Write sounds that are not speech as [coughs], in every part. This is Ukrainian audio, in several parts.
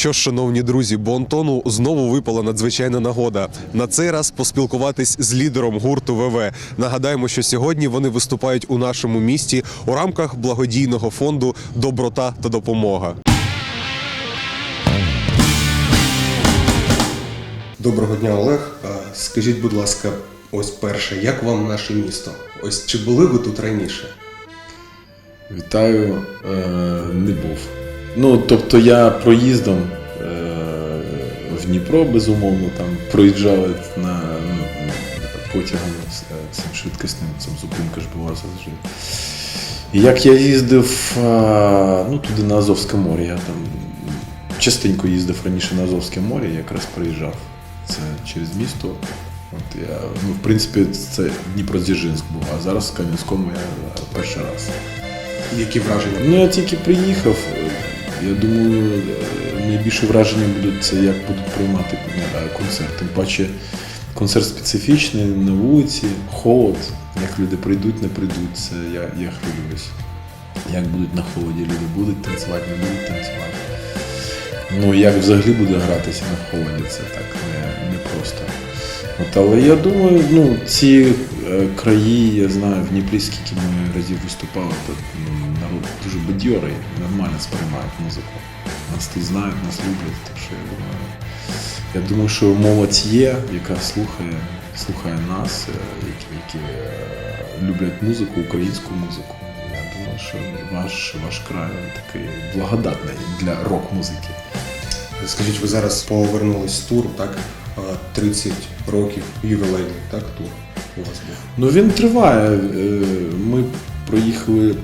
Що ж, шановні друзі, бо Антону знову випала надзвичайна нагода. На цей раз поспілкуватись з лідером гурту ВВ. Нагадаємо, що сьогодні вони виступають у нашому місті у рамках благодійного фонду Доброта та допомога. Доброго дня, Олег. Скажіть, будь ласка, ось перше, як вам наше місто? Ось чи були ви тут раніше? Вітаю, е, не був. Ну, тобто я проїздом е, в Дніпро, безумовно, там проїжджали на ну, потягом з- е, цим швидкісним, цим зупинка ж була завжди. Як я їздив а, ну, туди на Азовське море, я там частенько їздив раніше на Азовське море, я якраз проїжджав це через місто. От я, ну, в принципі, це Дніпродзержинськ був, а зараз в Кам'янському я перший раз. Які враження? Ну, я тільки приїхав. Я думаю, е, найбільше враження будуть це, як будуть приймати е, концерт. Тим паче концерт специфічний на вулиці, холод. Як люди прийдуть, не прийдуть, це я, я хвилююсь. Як будуть на холоді, люди будуть танцювати, не будуть танцювати. Ну, як взагалі буде гратися на холоді, це так не, не просто. От, але я думаю, ну, ці е, краї, я знаю, в Дніпрі, скільки ми разів виступали, то ну, дуже бадьорий, нормально сприймають музику. Нас тут знають, нас люблять. Так що я думаю, я думаю, що молодь є, яка слухає, слухає нас, е, які, які е, люблять музику, українську музику. Я думаю, що ваш, ваш край такий благодатний для рок-музики. Скажіть, ви зараз повернулись з туру, так? 30 років ювілейний, так, тур у вас був. Ну він триває. Е, Ми проїхали е,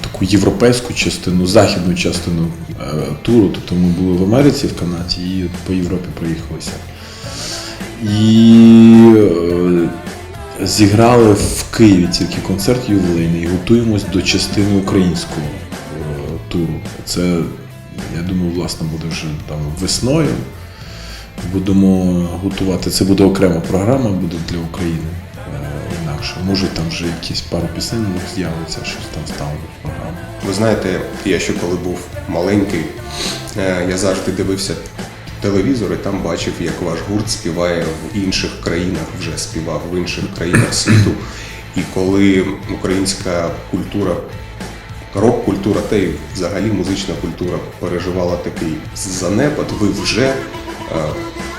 таку європейську частину, західну частину е, туру. Тобто ми були в Америці, в Канаді, і по Європі проїхалися. І е, зіграли в Києві тільки концерт ювілейний і готуємось до частини українського е, туру. Це, я думаю, власне, буде вже там весною. Будемо готувати. Це буде окрема програма, буде для України інакше. Може там вже якісь пару пісень з'явиться, щось там ставлю в програму. Ви знаєте, я ще коли був маленький, е, я завжди дивився телевізор і там бачив, як ваш гурт співає в інших країнах, вже співав в інших країнах [coughs] світу. І коли українська культура, рок-культура та й взагалі музична культура переживала такий занепад, ви вже е,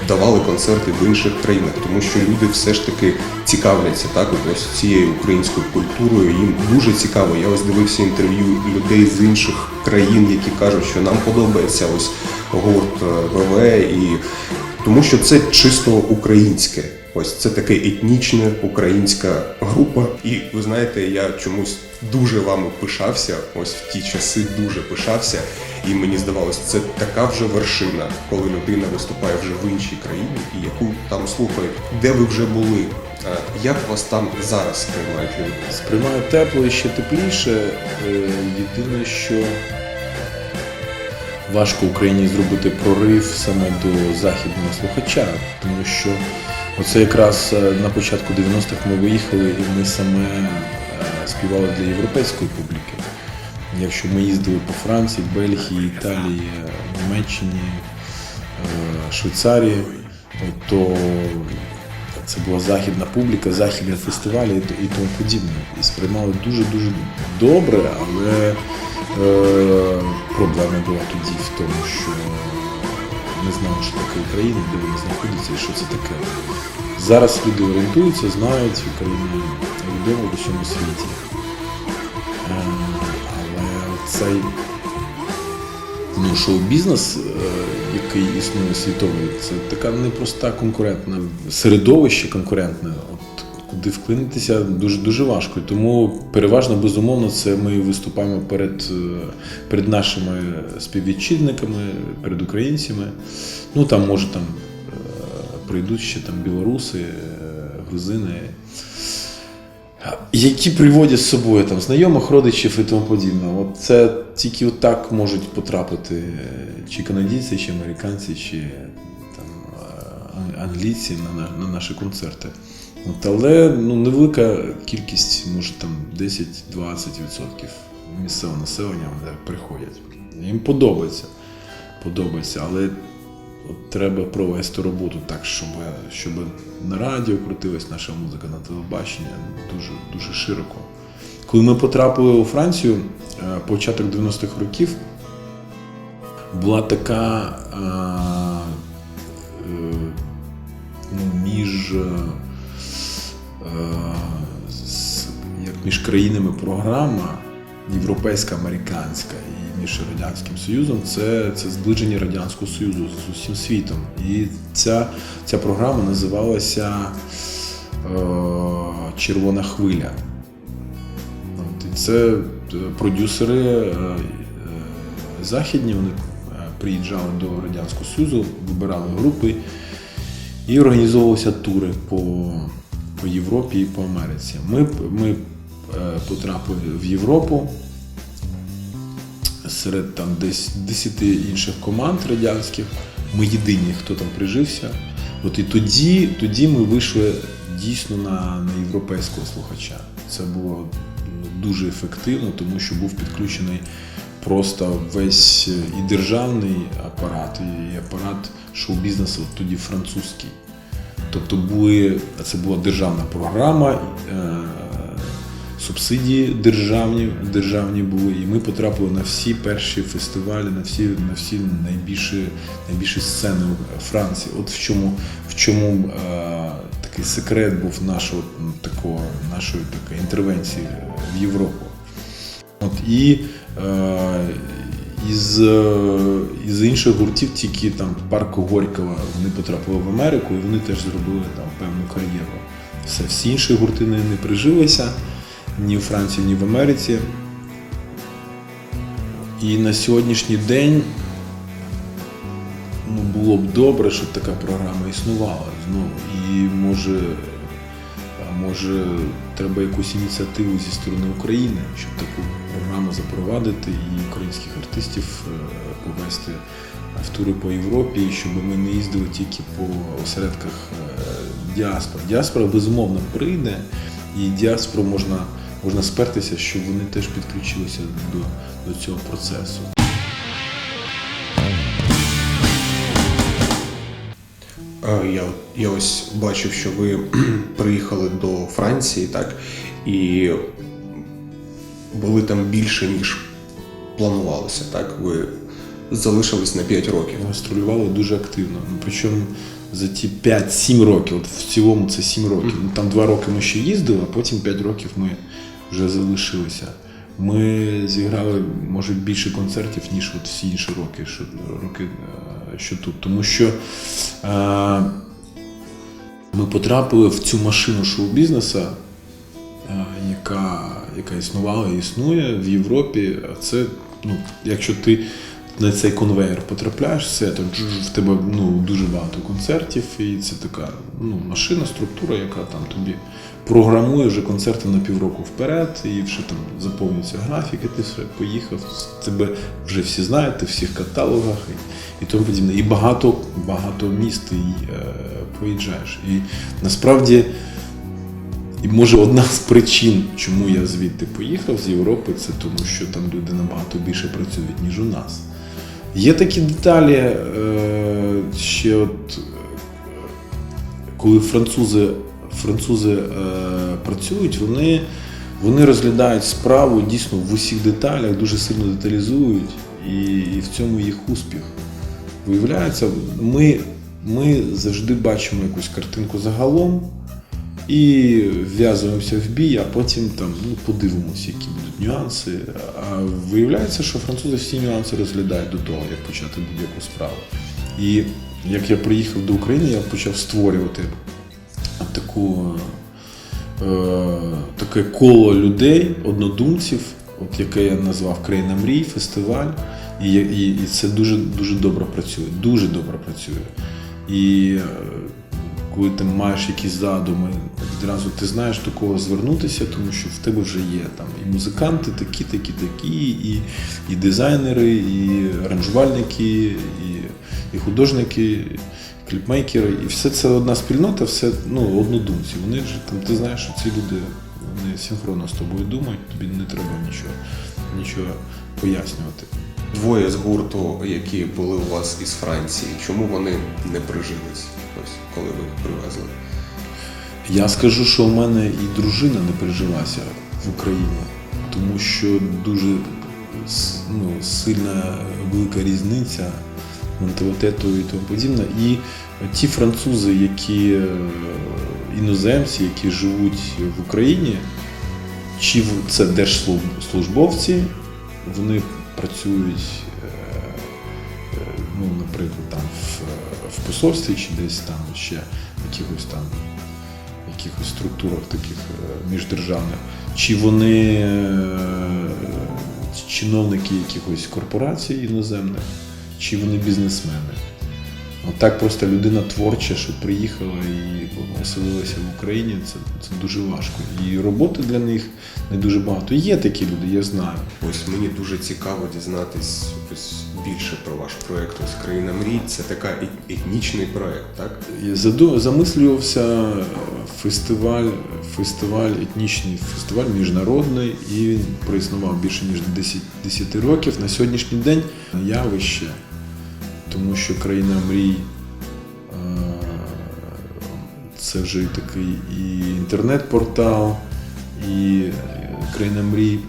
давали концерти в інших країнах, тому що люди все ж таки цікавляться так, ось цією українською культурою. Їм дуже цікаво. Я ось дивився інтерв'ю людей з інших країн, які кажуть, що нам подобається ось гурт е, ВВ, і тому що це чисто українське. Ось це така етнічна українська група. І ви знаєте, я чомусь дуже вами пишався. Ось в ті часи дуже пишався. І мені здавалось, це така вже вершина, коли людина виступає вже в іншій країні, і яку там слухають, де ви вже були, як вас там зараз сприймають люди? Сприймаю тепло і ще тепліше. Е, Єдине, що важко Україні зробити прорив саме до західного слухача, тому що оце якраз е, на початку 90-х ми виїхали і ми саме е, співали для європейської публіки. Якщо ми їздили по Франції, Бельгії, Італії, Німеччині, е, Швейцарії, то це була західна публіка, західні фестивалі і тому подібне. І сприймали дуже-дуже добре, але проблема була тоді в тому, що не знали, що таке Україна, де вони знаходяться і що це таке. Зараз люди орієнтуються, знають, Україна відома в усьому світі. Е, але цей ну, шоу-бізнес, е, який існує світовий, це така непроста конкурентна середовище конкурентне. Куди вклинитися дуже дуже важко. Тому переважно безумовно це ми виступаємо перед, е, перед нашими співвітчизниками, перед українцями. Ну там може там е, прийдуть ще там білоруси, е, грузини які приводять з собою там знайомих родичів і тому подібне. От це тільки отак можуть потрапити чи канадійці, чи американці, чи там англійці на, на, на наші концерти. От, але ну, невелика кількість, може там 10-20% місцевого населення вони приходять. Їм подобається. подобається, але от треба провести роботу так, щоб, щоб на радіо крутилась наша музика, на телебачення дуже, дуже широко. Коли ми потрапили у Францію, е, початок 90-х років, була така між країнами програма європейська, американська і між Радянським Союзом це, це зближення Радянського Союзу з усім світом. І ця, ця програма називалася е, Червона хвиля. От, і це е, продюсери е, е, західні, вони е, приїжджали до Радянського Союзу, вибирали групи і організовувалися тури по, по Європі і по Америці. Ми, ми е, потрапили в Європу серед там десь 10 інших команд радянських. Ми єдині, хто там прижився. От і тоді, тоді ми вийшли дійсно на, на європейського слухача. Це було дуже ефективно, тому що був підключений просто весь і державний апарат, і апарат шоу-бізнесу тоді французький. Тобто були, це була державна програма, е, субсидії державні, державні були, і ми потрапили на всі перші фестивалі, на всі, на всі найбільші, найбільші сцени Франції. От в чому, в чому е, такий секрет був нашого такого, нашої такої інтервенції в Європу. От, і е, із, е, із інших гуртів, тільки там парку Горького, вони потрапили в Америку і вони теж зробили там певну кар'єру. Все, всі інші гурти не, не прижилися ні в Франції, ні в Америці. І на сьогоднішній день ну, було б добре, щоб така програма існувала знову. І може, може треба якусь ініціативу зі сторони України, щоб таку програму запровадити і українських артистів е, повести в тури по Європі, щоб ми не їздили тільки по осередках е, діаспор. Діаспора безумовно прийде, і діаспору можна, можна спертися, щоб вони теж підключилися до, до цього процесу. Е, Я, я ось бачив, що ви [clears throat] приїхали до Франції, так, і були там більше, ніж планувалося, так? Ви залишились на 5 років. гастролювали дуже активно. Ну, причому за ті 5-7 років, от в цілому це 7 років. Ну, там 2 роки ми ще їздили, а потім 5 років ми вже залишилися. Ми зіграли, може, більше концертів, ніж от всі інші роки, що, роки, е, що тут. Тому що е, ми потрапили в цю машину шоу-бізнесу, е, яка, яка існувала і існує в Європі. А це, ну, якщо ти на цей конвейер потрапляєш, все джуж, в тебе ну, дуже багато концертів, і це така ну, машина, структура, яка там тобі програмує вже концерти на півроку вперед, і вже там заповнюються графіки, ти все поїхав, тебе вже всі знають, ти в всіх каталогах і, і тому подібне. І багато, багато міст ти е, проїжджаєш. І насправді. І може одна з причин, чому я звідти поїхав з Європи, це тому, що там люди набагато більше працюють, ніж у нас. Є такі деталі, е, ще от, е, коли французи, французи е, працюють, вони, вони розглядають справу дійсно в усіх деталях, дуже сильно деталізують, і, і в цьому їх успіх. Виявляється, ми, ми завжди бачимо якусь картинку загалом і вв'язуємося в бій, а потім там ну, подивимося, які будуть нюанси. А виявляється, що французи всі нюанси розглядають до того, як почати будь-яку справу. І як я приїхав до України, я почав створювати таку, е, таке коло людей, однодумців, от яке я назвав Країна мрій, фестиваль. І, і, і це дуже, дуже добре працює. Дуже добре працює. І е, коли ти маєш якісь задуми, відразу ти знаєш до кого звернутися, тому що в тебе вже є там і музиканти такі, такі, такі, і, і дизайнери, і аранжувальники, і, і художники, і кліпмейкери. І все це одна спільнота, все ну, однодумці. Вони ж там, ти знаєш, що ці люди вони синхронно з тобою думають, тобі не треба нічого, нічого пояснювати. Двоє з гурту, які були у вас із Франції, чому вони не прижились, коли ви привезли? Я скажу, що у мене і дружина не пережилася в Україні, тому що дуже ну, сильна велика різниця менталітету і тому подібне. І ті французи, які е, іноземці, які живуть в Україні, чи це держслужбовці, вони працюють, е, е, ну, наприклад, там в, в посольстві чи десь там ще якихось там якихось структурах таких е, міждержавних, чи вони е, чиновники якихось корпорацій іноземних, чи вони бізнесмени. Так просто людина творча, що приїхала і оселилася в Україні, це, це дуже важко. І роботи для них не дуже багато. Є такі люди, я знаю. Ось мені дуже цікаво дізнатись ось більше про ваш проект. Ось країна мрій. Це така етнічний проект, так? І заду- замислювався фестиваль, фестиваль, етнічний фестиваль міжнародний, і він проіснував більше ніж 10, 10 років. На сьогоднішній день явище, тому що країна мрій е, це вже такий і інтернет-портал, і е, країна мрій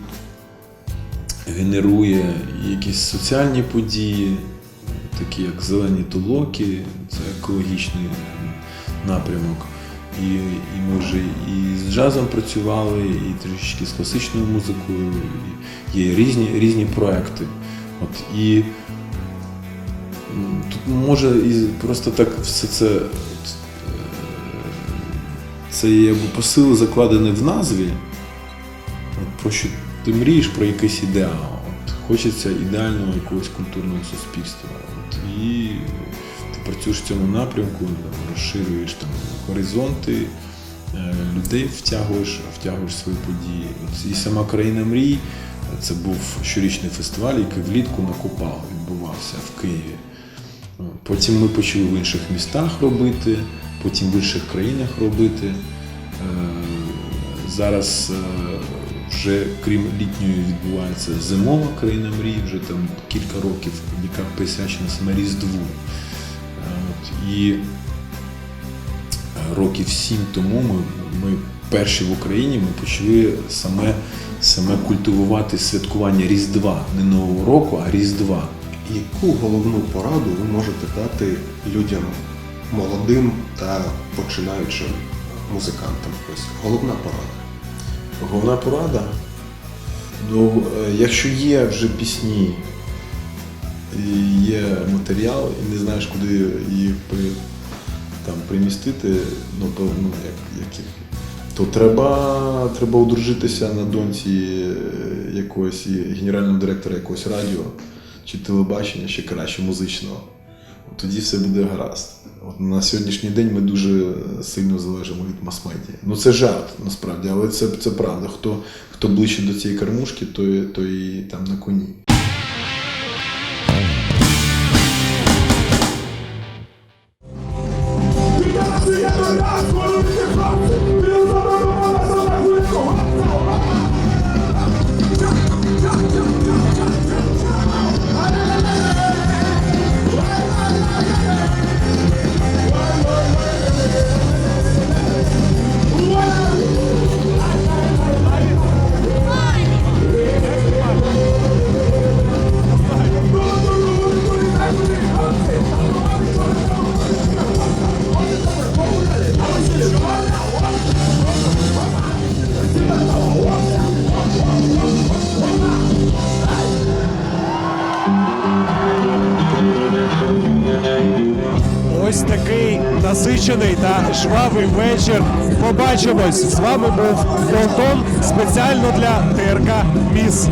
генерує якісь соціальні події, такі як зелені толоки, це екологічний напрямок. І, і ми вже і з джазом працювали, і трішки з класичною музикою. І є різні, різні проекти. От, і може і просто так все це. е, Це є посил закладений в назві. Про що ти мрієш про якийсь ідеал. От, хочеться ідеального якогось культурного суспільства. От, і ти працюєш в цьому напрямку, розширюєш там, горизонти, е, людей втягуєш, втягуєш свої події. І сама країна мрій це був щорічний фестиваль, який влітку на Купал відбувався в Києві. Потім ми почали в інших містах робити, потім в інших країнах робити. Е, Зараз е, вже крім літньої відбувається зимова країна мрій, вже там кілька років, яка присвячена саме Різдву. Е, і років сім тому ми, ми перші в Україні ми почали саме, саме культивувати святкування Різдва, не Нового року, а Різдва. Яку головну пораду ви можете дати людям молодим та починаючим музикантам? Ось головна порада. Головна порада. Ну, е, якщо є вже пісні, є матеріал, і не знаєш, куди її при, там, примістити, ну, то, ну, як, як то треба, треба одружитися на доньці е, якогось генерального директора якогось радіо чи телебачення, ще краще музичного. Тоді все буде гаразд. От на сьогоднішній день ми дуже сильно залежимо від мас-медіа. Ну це жарт насправді, але це, це правда. Хто, хто ближче до цієї кормушки, той, той там на коні. Ось жвавий вечір. Побачимось. З вами був Фронтон спеціально для ТРК Міс.